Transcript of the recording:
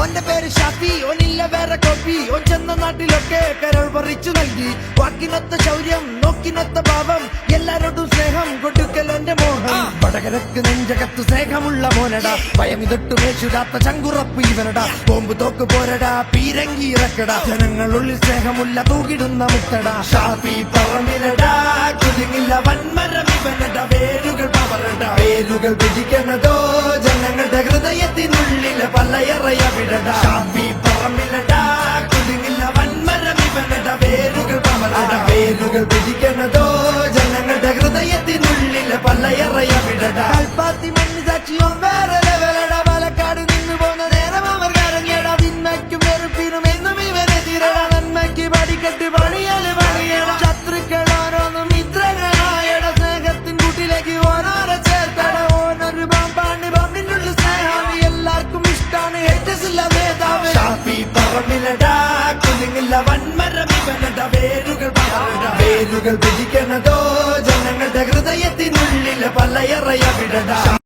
ഓന്റെ പേര് ഷാഫി ഓനില്ല വേറെ കോപ്പി. ഓൻ ചെന്ന നാട്ടിലൊക്കെ കരൾ പറിച്ചു നൽകി. വാക്കിനൊത്ത ശൗര്യം നോക്കിനൊത്ത ഭാവം എല്ലാരോടും സ്നേഹം കൊടുക്കലോന്റെ മോഹം. വടകരക്ക് നെഞ്ചകത്ത് സ്നേഹമുള്ള മോനടാ. ഭയമിതൊട്ട് മേശുരാത്ത ചങ്കുറപ്പ് ഇവനടാ. ബോംബ് തോക്ക് പോരടാ പീരങ്കി ഇറക്കടാ. ജനങ്ങളുള്ളിൽ സ്നേഹമുള്ള തൂകിടുന്ന മുത്തടാ. ഷാഫി പറമ്പിലടാ കുലുങ്ങില്ല വൻമരം വേരുകൾ പവറടാ. വേരുകൾ പിടിക്കണതോ ജനങ്ങളുടെ ഹൃദയത്തിനുള്ളിലെ പല്ലയറയ വിടടാ. ഷാഫി പറമ്പിലടാ. കുലുങ്ങില്ല വൻമരം ഇവനടാ. വേരുകൾ പമലട. വേരുകൾ പിടിക്കണതോ? ജനങ്ങളുടെ ഹൃദയത്തിനുള്ളിലെ പല്ലയറയ വിടടാ. കൽപ്പാത്തി മണ്ണ് വേറെ നേരം എന്നും ഇവരെ പണിയൽ വേരുകൾ വേരുകൾ പിടിക്കണതോ ജനങ്ങളുടെ ഹൃദയത്തിനുള്ളിലെ പല്ലയറയ വിടട